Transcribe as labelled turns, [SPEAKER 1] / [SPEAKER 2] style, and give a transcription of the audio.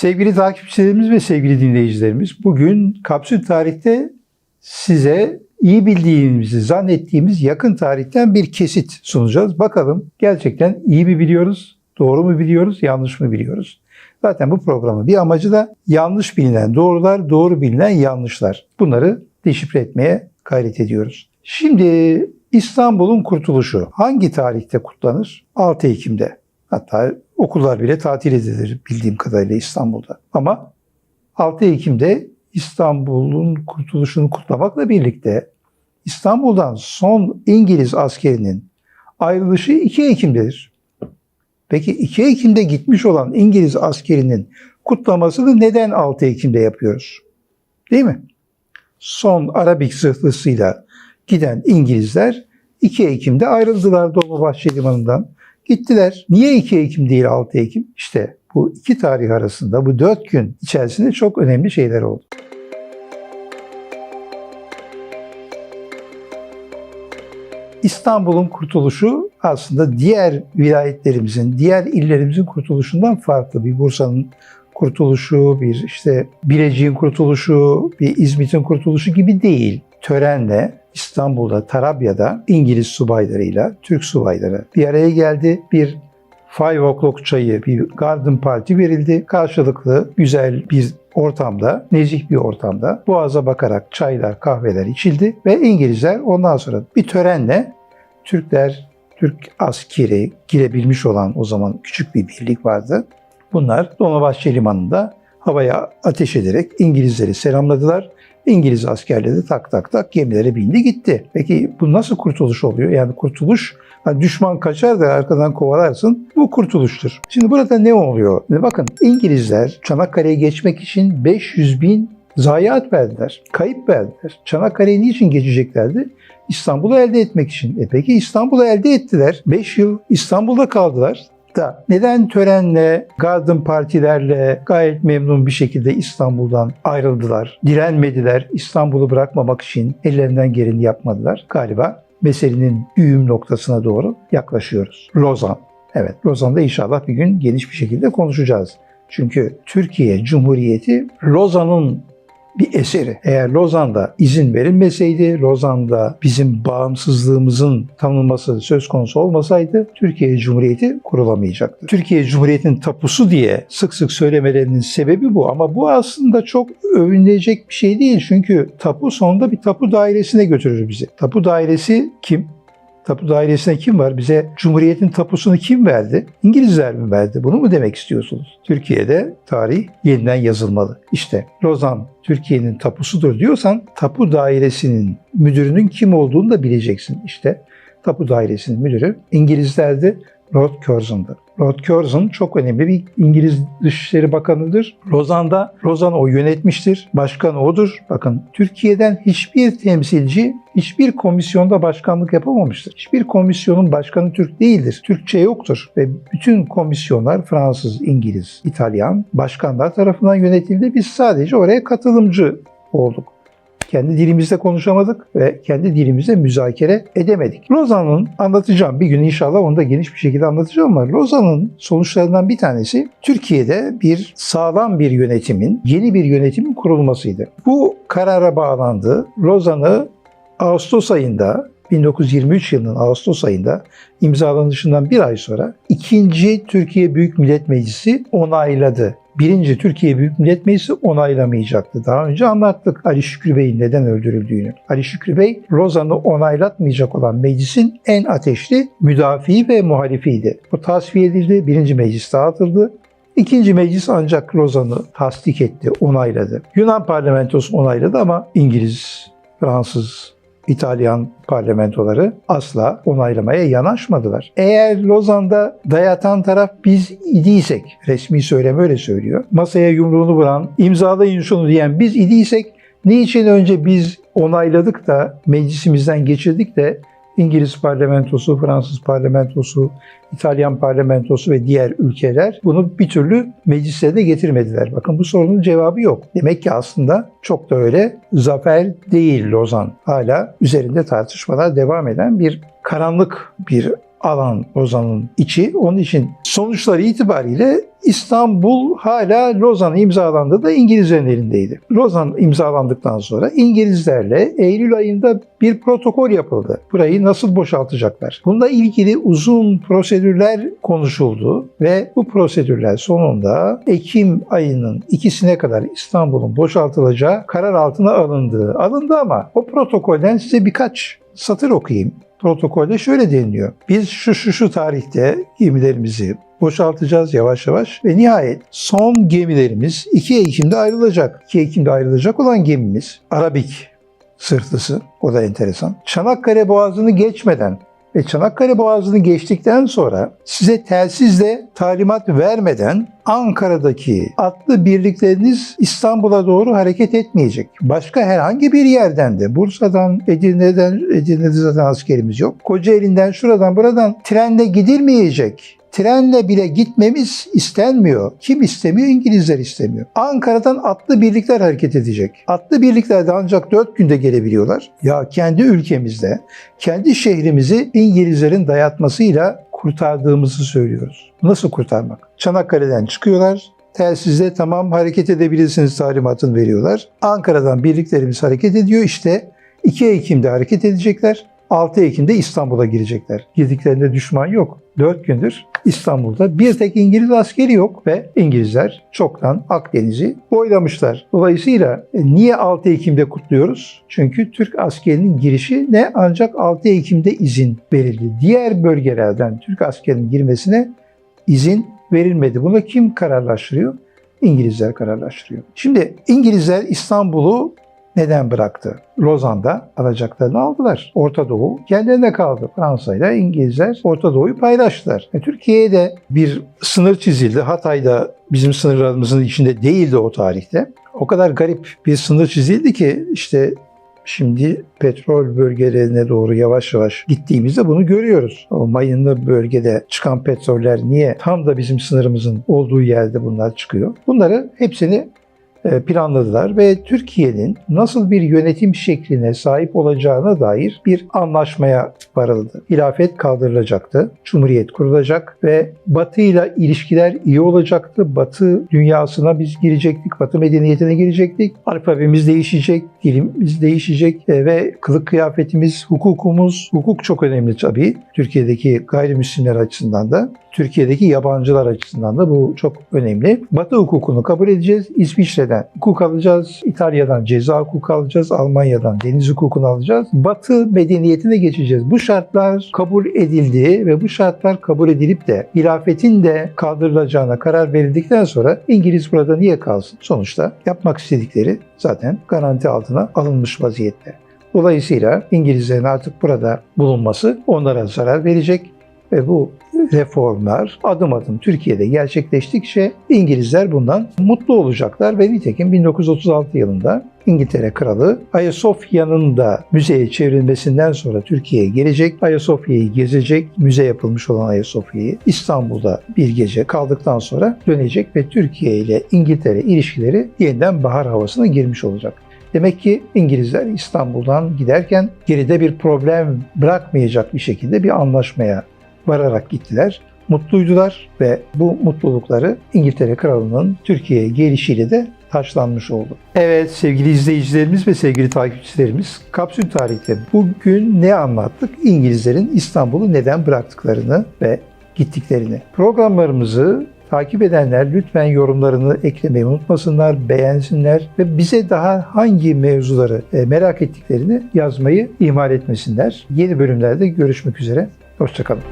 [SPEAKER 1] Sevgili takipçilerimiz ve sevgili dinleyicilerimiz, bugün Kapsül Tarih'te size iyi bildiğimizi zannettiğimiz yakın tarihten bir kesit sunacağız. Bakalım gerçekten iyi mi biliyoruz, doğru mu biliyoruz, yanlış mı biliyoruz? Zaten bu programın bir amacı da yanlış bilinen doğrular, doğru bilinen yanlışlar. Bunları deşifre etmeye gayret ediyoruz. Şimdi İstanbul'un kurtuluşu hangi tarihte kutlanır? 6 Ekim'de. Hatta okullar bile tatil edilir bildiğim kadarıyla İstanbul'da. Ama 6 Ekim'de İstanbul'un kurtuluşunu kutlamakla birlikte İstanbul'dan son İngiliz askerinin ayrılışı 2 Ekim'dedir. Peki 2 Ekim'de gitmiş olan İngiliz askerinin kutlamasını neden 6 Ekim'de yapıyoruz? Değil mi? Son Arabik zırhlısıyla giden İngilizler 2 Ekim'de ayrıldılar Dolmabahçe Limanı'ndan. Gittiler. Niye 2 Ekim değil 6 Ekim? İşte bu iki tarih arasında bu dört gün içerisinde çok önemli şeyler oldu. İstanbul'un kurtuluşu aslında diğer vilayetlerimizin, diğer illerimizin kurtuluşundan farklı. Bir Bursa'nın kurtuluşu, bir işte Bilecik'in kurtuluşu, bir İzmit'in kurtuluşu gibi değil. Törenle İstanbul'da, Tarabya'da İngiliz subaylarıyla Türk subayları bir araya geldi. Bir Five O'Clock çayı, bir Garden Party verildi. Karşılıklı güzel bir ortamda, nezih bir ortamda boğaza bakarak çaylar, kahveler içildi ve İngilizler ondan sonra bir törenle Türkler, Türk askeri girebilmiş olan o zaman küçük bir birlik vardı. Bunlar Dolmabahçe Limanı'nda havaya ateş ederek İngilizleri selamladılar. İngiliz askerleri de tak tak tak gemilere bindi gitti. Peki bu nasıl kurtuluş oluyor? Yani kurtuluş hani düşman kaçar da arkadan kovalarsın. Bu kurtuluştur. Şimdi burada ne oluyor? Bakın İngilizler Çanakkale'ye geçmek için 500 bin zayiat verdiler. Kayıp verdiler. Çanakkale'ye niçin geçeceklerdi? İstanbul'u elde etmek için. E peki İstanbul'u elde ettiler. 5 yıl İstanbul'da kaldılar da neden törenle, garden partilerle gayet memnun bir şekilde İstanbul'dan ayrıldılar? Direnmediler. İstanbul'u bırakmamak için ellerinden geleni yapmadılar. Galiba meselenin düğüm noktasına doğru yaklaşıyoruz. Lozan. Evet, Lozan'da inşallah bir gün geniş bir şekilde konuşacağız. Çünkü Türkiye Cumhuriyeti Lozan'ın bir eseri. Eğer Lozan'da izin verilmeseydi, Lozan'da bizim bağımsızlığımızın tanınması söz konusu olmasaydı Türkiye Cumhuriyeti kurulamayacaktı. Türkiye Cumhuriyeti'nin tapusu diye sık sık söylemelerinin sebebi bu ama bu aslında çok övünülecek bir şey değil. Çünkü tapu sonunda bir tapu dairesine götürür bizi. Tapu dairesi kim? Tapu dairesine kim var? Bize Cumhuriyet'in tapusunu kim verdi? İngilizler mi verdi? Bunu mu demek istiyorsunuz? Türkiye'de tarih yeniden yazılmalı. İşte Lozan Türkiye'nin tapusudur diyorsan tapu dairesinin müdürünün kim olduğunu da bileceksin. İşte tapu dairesinin müdürü İngilizlerdi. Lord Curzon'du. Lord Curzon çok önemli bir İngiliz Dışişleri Bakanı'dır. Lozan'da, Lozan o yönetmiştir. Başkan odur. Bakın Türkiye'den hiçbir temsilci hiçbir komisyonda başkanlık yapamamıştır. Hiçbir komisyonun başkanı Türk değildir. Türkçe yoktur ve bütün komisyonlar Fransız, İngiliz, İtalyan başkanlar tarafından yönetildi. Biz sadece oraya katılımcı olduk kendi dilimizde konuşamadık ve kendi dilimizde müzakere edemedik. Lozan'ın anlatacağım bir gün inşallah onu da geniş bir şekilde anlatacağım ama Lozan'ın sonuçlarından bir tanesi Türkiye'de bir sağlam bir yönetimin, yeni bir yönetimin kurulmasıydı. Bu karara bağlandı. Lozan'ı Ağustos ayında 1923 yılının Ağustos ayında imzalanışından bir ay sonra ikinci Türkiye Büyük Millet Meclisi onayladı. Birinci Türkiye Büyük Millet Meclisi onaylamayacaktı. Daha önce anlattık Ali Şükrü Bey'in neden öldürüldüğünü. Ali Şükrü Bey Lozan'ı onaylatmayacak olan meclisin en ateşli müdafiği ve muhalifiydi. Bu tasfiye edildi. Birinci meclis dağıtıldı. İkinci meclis ancak Lozan'ı tasdik etti, onayladı. Yunan parlamentosu onayladı ama İngiliz, Fransız, İtalyan parlamentoları asla onaylamaya yanaşmadılar. Eğer Lozan'da dayatan taraf biz idiysek, resmi söylem öyle söylüyor, masaya yumruğunu vuran, imzalayın şunu diyen biz idiysek, niçin önce biz onayladık da meclisimizden geçirdik de İngiliz parlamentosu, Fransız parlamentosu, İtalyan parlamentosu ve diğer ülkeler bunu bir türlü meclislerine getirmediler. Bakın bu sorunun cevabı yok. Demek ki aslında çok da öyle zafer değil Lozan. Hala üzerinde tartışmalar devam eden bir karanlık bir alan Lozan'ın içi. Onun için sonuçları itibariyle İstanbul hala Lozan imzalandı da İngilizlerin elindeydi. Lozan imzalandıktan sonra İngilizlerle Eylül ayında bir protokol yapıldı. Burayı nasıl boşaltacaklar? Bununla ilgili uzun prosedürler konuşuldu ve bu prosedürler sonunda Ekim ayının ikisine kadar İstanbul'un boşaltılacağı karar altına alındı. Alındı ama o protokolden size birkaç satır okuyayım. Protokolde şöyle deniliyor. Biz şu şu şu tarihte gemilerimizi boşaltacağız yavaş yavaş ve nihayet son gemilerimiz 2 Ekim'de ayrılacak. 2 Ekim'de ayrılacak olan gemimiz Arabik sırtlısı. O da enteresan. Çanakkale Boğazı'nı geçmeden ve Çanakkale Boğazı'nı geçtikten sonra size telsizle talimat vermeden Ankara'daki atlı birlikleriniz İstanbul'a doğru hareket etmeyecek. Başka herhangi bir yerden de Bursa'dan, Edirne'den, Edirne'de zaten askerimiz yok. Kocaeli'nden, şuradan, buradan trenle gidilmeyecek. Trenle bile gitmemiz istenmiyor. Kim istemiyor? İngilizler istemiyor. Ankara'dan atlı birlikler hareket edecek. Atlı birlikler de ancak 4 günde gelebiliyorlar. Ya kendi ülkemizde, kendi şehrimizi İngilizlerin dayatmasıyla kurtardığımızı söylüyoruz. Nasıl kurtarmak? Çanakkale'den çıkıyorlar. Telsizle tamam hareket edebilirsiniz talimatını veriyorlar. Ankara'dan birliklerimiz hareket ediyor. İşte 2 Ekim'de hareket edecekler. 6 Ekim'de İstanbul'a girecekler. Girdiklerinde düşman yok. 4 gündür İstanbul'da bir tek İngiliz askeri yok ve İngilizler çoktan Akdeniz'i boylamışlar. Dolayısıyla e, niye 6 Ekim'de kutluyoruz? Çünkü Türk askerinin girişi ne ancak 6 Ekim'de izin verildi. Diğer bölgelerden Türk askerinin girmesine izin verilmedi. Bunu kim kararlaştırıyor? İngilizler kararlaştırıyor. Şimdi İngilizler İstanbul'u neden bıraktı? Lozan'da alacaklarını aldılar. Orta Doğu kendilerine kaldı. Fransa ile İngilizler Orta Doğu'yu paylaştılar. E, Türkiye'ye de bir sınır çizildi. Hatay'da bizim sınırlarımızın içinde değildi o tarihte. O kadar garip bir sınır çizildi ki işte Şimdi petrol bölgelerine doğru yavaş yavaş gittiğimizde bunu görüyoruz. O mayınlı bölgede çıkan petroller niye tam da bizim sınırımızın olduğu yerde bunlar çıkıyor? Bunları hepsini planladılar ve Türkiye'nin nasıl bir yönetim şekline sahip olacağına dair bir anlaşmaya varıldı. Hilafet kaldırılacaktı, Cumhuriyet kurulacak ve Batı ile ilişkiler iyi olacaktı. Batı dünyasına biz girecektik, Batı medeniyetine girecektik. Alfabemiz değişecek, dilimiz değişecek e, ve kılık kıyafetimiz, hukukumuz, hukuk çok önemli tabii. Türkiye'deki gayrimüslimler açısından da Türkiye'deki yabancılar açısından da bu çok önemli. Batı hukukunu kabul edeceğiz. İsviçre'den hukuk alacağız. İtalya'dan ceza hukuku alacağız. Almanya'dan deniz hukukunu alacağız. Batı medeniyetine geçeceğiz. Bu şartlar kabul edildi ve bu şartlar kabul edilip de hilafetin de kaldırılacağına karar verildikten sonra İngiliz burada niye kalsın? Sonuçta yapmak istedikleri zaten garanti altına alınmış vaziyette. Dolayısıyla İngilizlerin artık burada bulunması onlara zarar verecek ve bu reformlar adım adım Türkiye'de gerçekleştikçe İngilizler bundan mutlu olacaklar ve nitekim 1936 yılında İngiltere Kralı Ayasofya'nın da müzeye çevrilmesinden sonra Türkiye'ye gelecek. Ayasofya'yı gezecek, müze yapılmış olan Ayasofya'yı İstanbul'da bir gece kaldıktan sonra dönecek ve Türkiye ile İngiltere ilişkileri yeniden bahar havasına girmiş olacak. Demek ki İngilizler İstanbul'dan giderken geride bir problem bırakmayacak bir şekilde bir anlaşmaya vararak gittiler. Mutluydular ve bu mutlulukları İngiltere Kralı'nın Türkiye'ye gelişiyle de taşlanmış oldu. Evet sevgili izleyicilerimiz ve sevgili takipçilerimiz Kapsül Tarih'te bugün ne anlattık? İngilizlerin İstanbul'u neden bıraktıklarını ve gittiklerini. Programlarımızı takip edenler lütfen yorumlarını eklemeyi unutmasınlar, beğensinler ve bize daha hangi mevzuları e, merak ettiklerini yazmayı ihmal etmesinler. Yeni bölümlerde görüşmek üzere. Hoşçakalın.